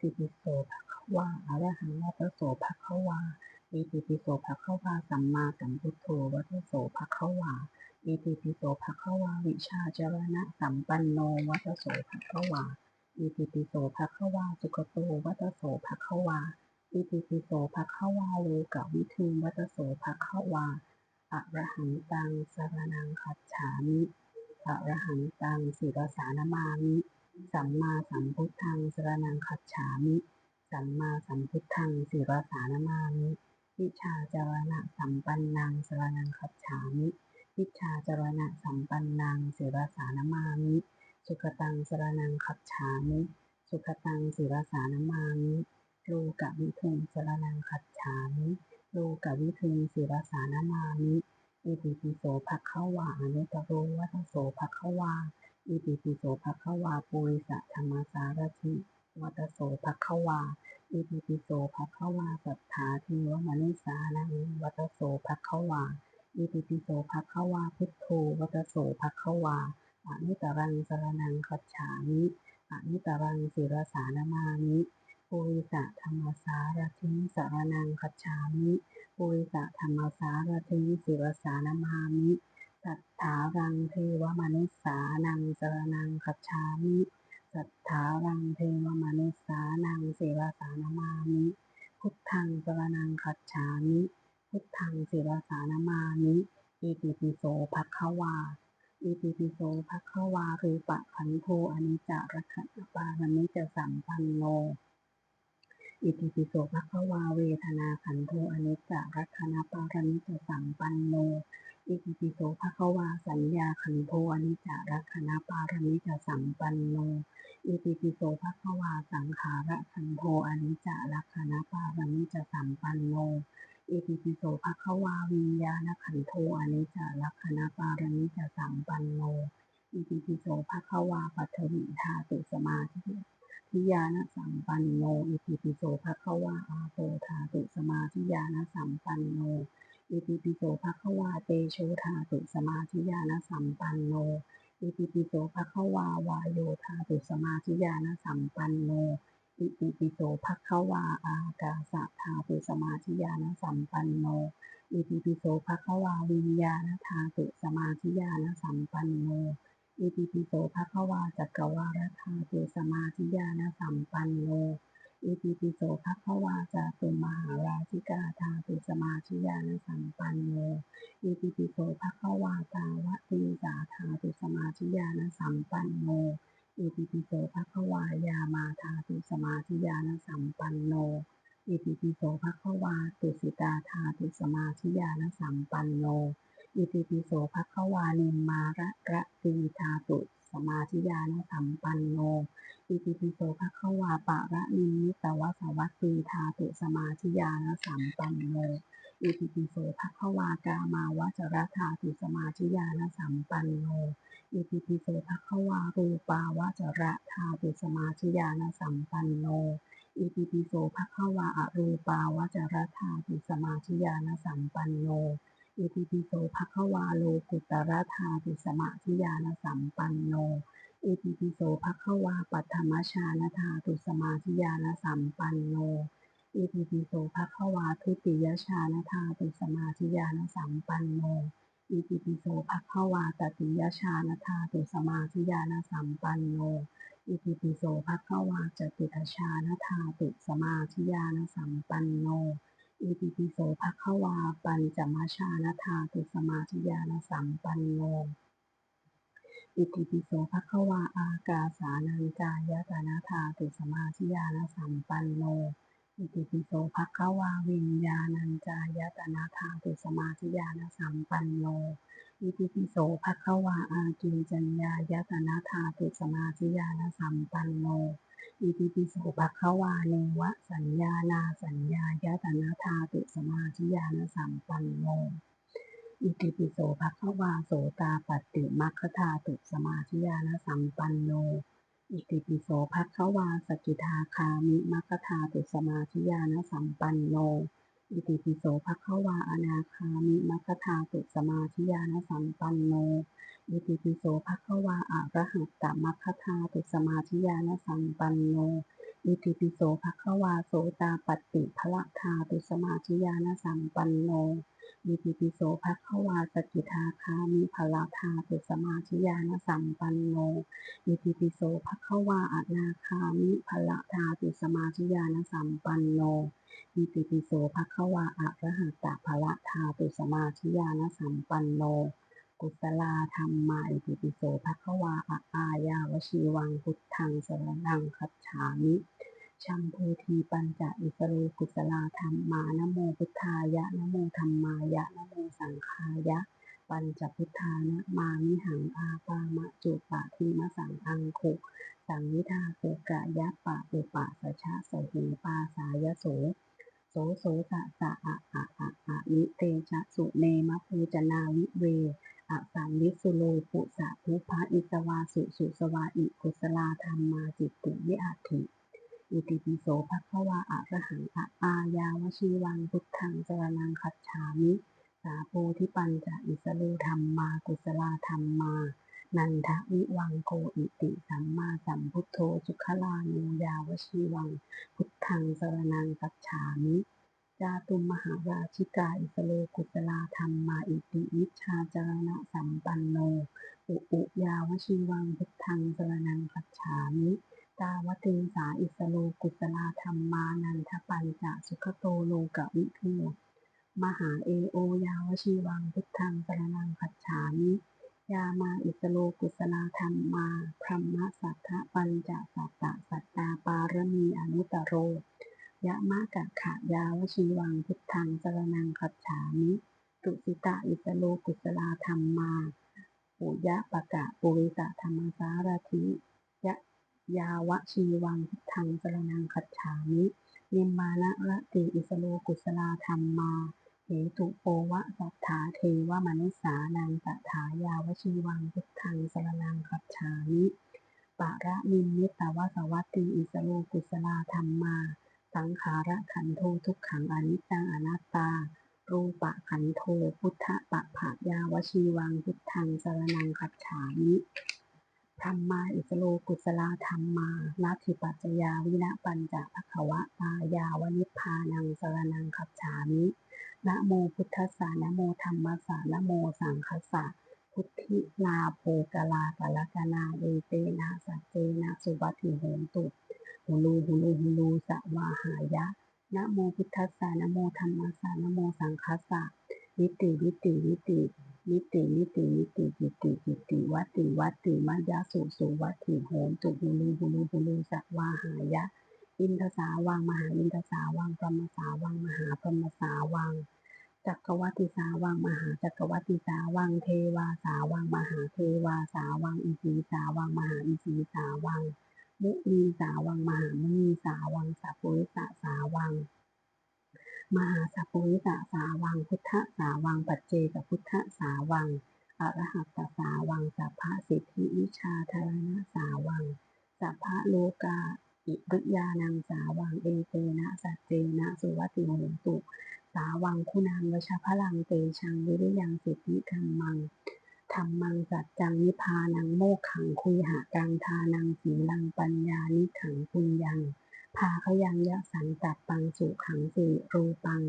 ติปิโสภะควาอะระหังวัตโสภะควาอิติปิโสภะควาสัมมาสัมพุทโธวัตโสภะควาอิติปิโสภะควาวิชาจรณะสัมปันโนวัตโสภะควาอิติปิโสภะควาสุขโตวัตโสภะควาอิติปิโสภะควาโลกวิทูวัตโสภะควาอะระหังตังสรนังคัจฉามิอะระหังตังสิรสานามามิ สัมมาสัมพุทธังสรนังคัจฉามิ สัมมาสัมพุทธังสิรสานามามิ วิชาจรณะสัมปันนังสรนังคัจฉามิ วิชาจรณะสัมปันนังสิรสานามามิ สุขตังสรนังคัจฉามิ สุขตังสิรสานามามิโลกวิทุงสรนังคัจฉามิโลกวิทุงสิรสานามามิอิติปิโสภะคะวาอนุตโรวัตโสภะคะวา อิติปิโสภควาปุริสธรรมสารถิวัตโสภควา อิติปิโสภควาสัทธาเทวมนุสานังวัตโสภควา อิติปิโสภควาพุทโธวัตโสภควาอะนุตรังสรนังคัจฉามิอะนุตรังศิรสานามามิปุริสธรรมสารถิสารนังคัจฉามิปุริสธรรมสารถิศิรสานามามิ สัทธารังเทวมนุสานังสรนังคัจฉามิสัทธารังเทวมนุสานังศิรสานามามิพุทธังสรนังคัจฉามิพุทธังศิรสานามามิอิติปิโสภะคะวาอิติปิโสภะคะวารูปะขันโทอนิจจรักขะปารมิจสัมปันโน อิติปิโสภะคะวาเวทนาขันโทอนิจจรักขณปารมิจสัมปันโน อิติปิโสภะคะวาสัญญาขันโทอนิจจรักขณปารมิจสัมปันโน อิติปิโสภะคะวาสังขาระขันโทอนิจจรักขณปารมิจสัมปันโน อิติปิโสภะคะวาวิญญาณขันโทอนิจจลักขณปารมิจสัมปันโน อิติปิโสภะคะวาปัทวิธาตุสมาธิทิยานะสัมปันโน อิติปิโสภะคะวาอาโปธาตุสมาธิยานะสัมปันโน อิติปิโสภะควาเตโชธาตุสมาธิยานะสัมปันโน อิติปิโสภะควาวายโยธาตุสมาธิยานะสัมปันโน อิติปิโสภะควาอากาสะธาตุสมาธิยานะสัมปันโน อิติปิโสภคะวาวิญญาณธาตุสมาธิยานะสัมปันโน อิติปิโสภะควาจักรวาลธาตุสมาธิยานะสัมปันโน อิติปิโสภะควาจาตุมหาราชิกาธาตุสมาธิยานะสัมปันโนอิติปิโสภะควาตาวะตีสาธาตุสมาธิยานะสัมปันโนอิติปิโสภะควายามาธาตุสมาธิยานะสัมปันโนอิติปิโสภะควาตุสิตาธาตุสมาธิยานะสัมปันโนอิติปิโสภะควานิมมาระระตีธาตุ สมาธิยานะสัมปันโนอิติปิโสภะคะวาปะระนิมิตวสวัตตีธาตุสมาธิยานะสัมปันโนอิติปิโสภะคะวากามาวจรธาตุสมาธิยานะสัมปันโนอิติปิโสภะคะวารูปาวจระธาตุสมาธิยานะสัมปันโนอิติปิโสภะคะวาอรูปาวจรธาตุสมาธิยานะสัมปันโน อิติปิโสภะคะวาโลกุตระธาตุสมาธิยานสัมปันโนอิติปิโสภะคะวาปัทมชานธาตุสมาธิยานสัมปันโนอิติปิโสภะคะวาทุติยชานธาตุสมาธิยานสัมปันโนอิติปิโสภะคะวาตติยชานธาตุสมาธิยานสัมปันโนอิติปิโสภะคะวาจตุตชานธาตุสมาธิยานสัมปันโน อิติปิโสภะคะวา ปัญจมชานธาตุสมาธิยานสัมปันโนอิติปิโสภะคะวา อากาสานังกายตนะธาตุสมาธิยานสัมปันโนอิติปิโสภะคะวาวิญญาณัญจายตนะธาตุสมาธิยานสัมปันโนอิติปิโสภะคะวาอากินจัญญายตนะธาตุสมาธิยานสัมปันโน อิติปิโสภัคะวาเนวะสัญญานาสัญญายตนะธาตุสมาธิยานะสัมปันโนอิติปิโสภัคะวาโสตาปัตติมัคคธาตุสมาธิยานะสัมปันโน อิติปิโสภัคะวาสกิทาคามิมัคคธาตุสมาธิยานะสัมปันโน อิติปิโสภะคะวาอนาคามิมัคคธาตุสมาธิยานะสัมปันโน อิติปิโสภะคะวาอะระหัตตมัคคธาตุสมาธิยานะสัมปันโน อิติปิโสภะคะวาโสตาปัตติภละทาตุสมาธิยานะสัมปันโน อิติปิโสภะคะวาสกิทาคามิภละทาตุสมาธิยานะสัมปันโน อิติปิโสภะคะวาอนาคามิภละทาตุสมาธิยานะสัมปันโน อิติปิโสภะคะวาอะระหะตะภละทาตุสมาธิยานะสัมปันโน กุศลาธรรมาอิติปิโสภะคะวาอะอายาวชีวังพุทธังสรณังคัจฉามิชัมพูทีปัญจอิสโรกุศลาธรรมานโมพุทธายะนโมธรรมายะนโมสังฆายะ ปัญจพุทธานะมามิหังอาปามะจุปะทิมะสังอังคุสังวิทาโกกะยะปะอุปะสะชะสะหิปาสายโส โสโสสะสะอะอะอะอะนิเตชะสุเนมะภูจนาวิเวอะสัมวิสุโลปุสะภูพะอิสวาสุสุสวาอิกุศลาธรรมมาจิตติวิอัตถิอิติปิโสภควาอะระหังอะอายาวชีวังพุทธังสรณังคัจฉามิ สาโพธิปัญจอิสโลธรรมมากุศลาธรรมมา นันทวิวังโกอิติสัมมาสัมพุทโธสุขลาโนยาวชีวัง พุทธังสรณังคัจฉามิจาตุมหาราชิกาอิสโลกุศลาธรรมมาอิติวิชาจารณะสัมปันโน อุอุยาวชีวังพุทธังสรณังคัจฉามิตาวติสาอิสโลกุศลาธรรมานันทปัญจสุขโตโลกวิทูมหาเอโอยาวชีวังพุทธังสรณังคัจฉามิ ยามาอิสโลกุศลาธรรมมาพรหมสัทธปัญจสัตตะสัตตาปารมีอนุตตโร ยะมะกะขะยาวชีวังพุทธังสรณังคัจฉามิตุสิตาอิสโลกุศลาธรรมมาปุยะปะกะปุริสะธรรมสารทิยะยาวชีวังพุทธังสรณังคัจฉามินิมมานะระติอิสโลกุศลาธรรมมา เหตุโปวะสัทธาเทวมนุสสานังสัทธายาวชีวังพุทธังสรณังคัจฉามิปะระมินิตวสวัตติอิสโลกุศลาธรรมมาสังขาระขันโททุกขังอนิจจังอนัตตา รูปะขันโทพุทธะปะภะยาวชีวังพุทธังสรณังคัจฉามิ ธรรมาอิสโลกุศลาธรรมมานาทิปัจจยาวินะปัญจภควะตายาวนิพพานังสรณังคัจฉามินะโมพุทธสสะนะโมธัมมัสสะนะโมสังคสะพุทธิลาโภกลากลกนาเอเตนะสัจเจนะสุวัติโหนตุหูลูหูลูหูลูสวาหายะนะโมพุทธสสะนะโมธัมมัสสะนะโมสังคัสสะวิติวิติวิติ วิติวิติวิติวิติวิติวัตติวัตติมัจยสุสุวัตถิโหนตุหูลูหูลูหูลูสวาหายะ อินทสาวังมหาอินทสาวังพรหมสาวังมหาพรหมสาวังจักรวัติสาวังมหาจักรวัติสาวังเทวาสาวังมหาเทวาสาวังอิสีสาวังมหาอิสีสาวังมุนีสาวังมหามุนีสาวังสัพพุริสสาวัง มหาสัพพุริสะสาวัง พุทธสาวัง ปัจเจกพุทธสาวังอรหัตสาวังสัพพะสิทธิวิชาธารณสาวังสัพพะโลกาอิริยานังสาวังเอเตนะสัจเจนะสุวัติโหตุสาวังคุณังวชพลังเตชังวิริยังสิทธิธรรมังธรรมังสัจจังนิพานังโมขังคุยหากังทานังสีลังปัญญานิขังปุญญัง พาขยังยะสังตัดปังสุขังสิรูปัง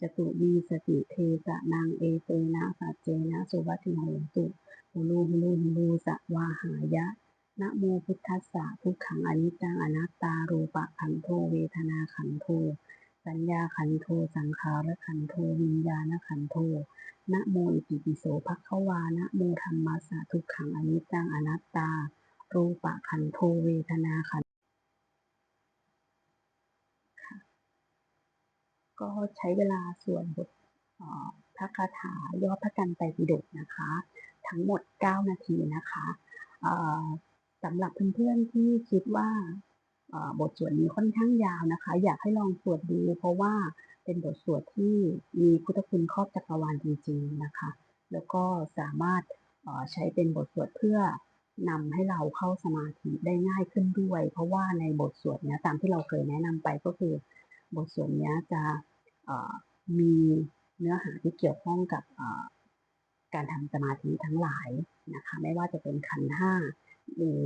จตุวีสติเทสะนางเอเตนะสัจเจนะสุวัติโหตุหูลูหูลูหูลูสวาหายะนะโมพุทธัสสะทุกขังอนิจจังอนัตตารูปะขันโทเวทนาขันโทสัญญาขันโทสังขารขันโทวิญญาณขันโทนะโมอิติปิโสภควานะโมธรรมัสสะทุกขังอนิจจังอนัตตารูปะขันโทเวทนาขัน ก็ใช้เวลาส่วนบทพระคาถาย่อพระกันไตรปิฎกนะคะ ทั้งหมด 9 นาทีนะคะสำหรับเพื่อนๆที่คิดว่าบทสวดนี้ค่อนข้างยาวนะคะ อยากให้ลองสวดดู เพราะว่าเป็นบทสวดที่มีพุทธคุณครอบจักรวาลจริงๆนะคะ แล้วก็สามารถใช้เป็นบทสวดเพื่อนำให้เราเข้าสมาธิได้ง่ายขึ้นด้วย เพราะว่าในบทสวดนี้ตามที่เราเคยแนะนำไปก็คือบทสวดนี้จะ มีเนื้อหาที่เกี่ยวข้องกับการทำสมาธิทั้งหลายนะคะไม่ว่าจะเป็นขันธ์ห้าหรือ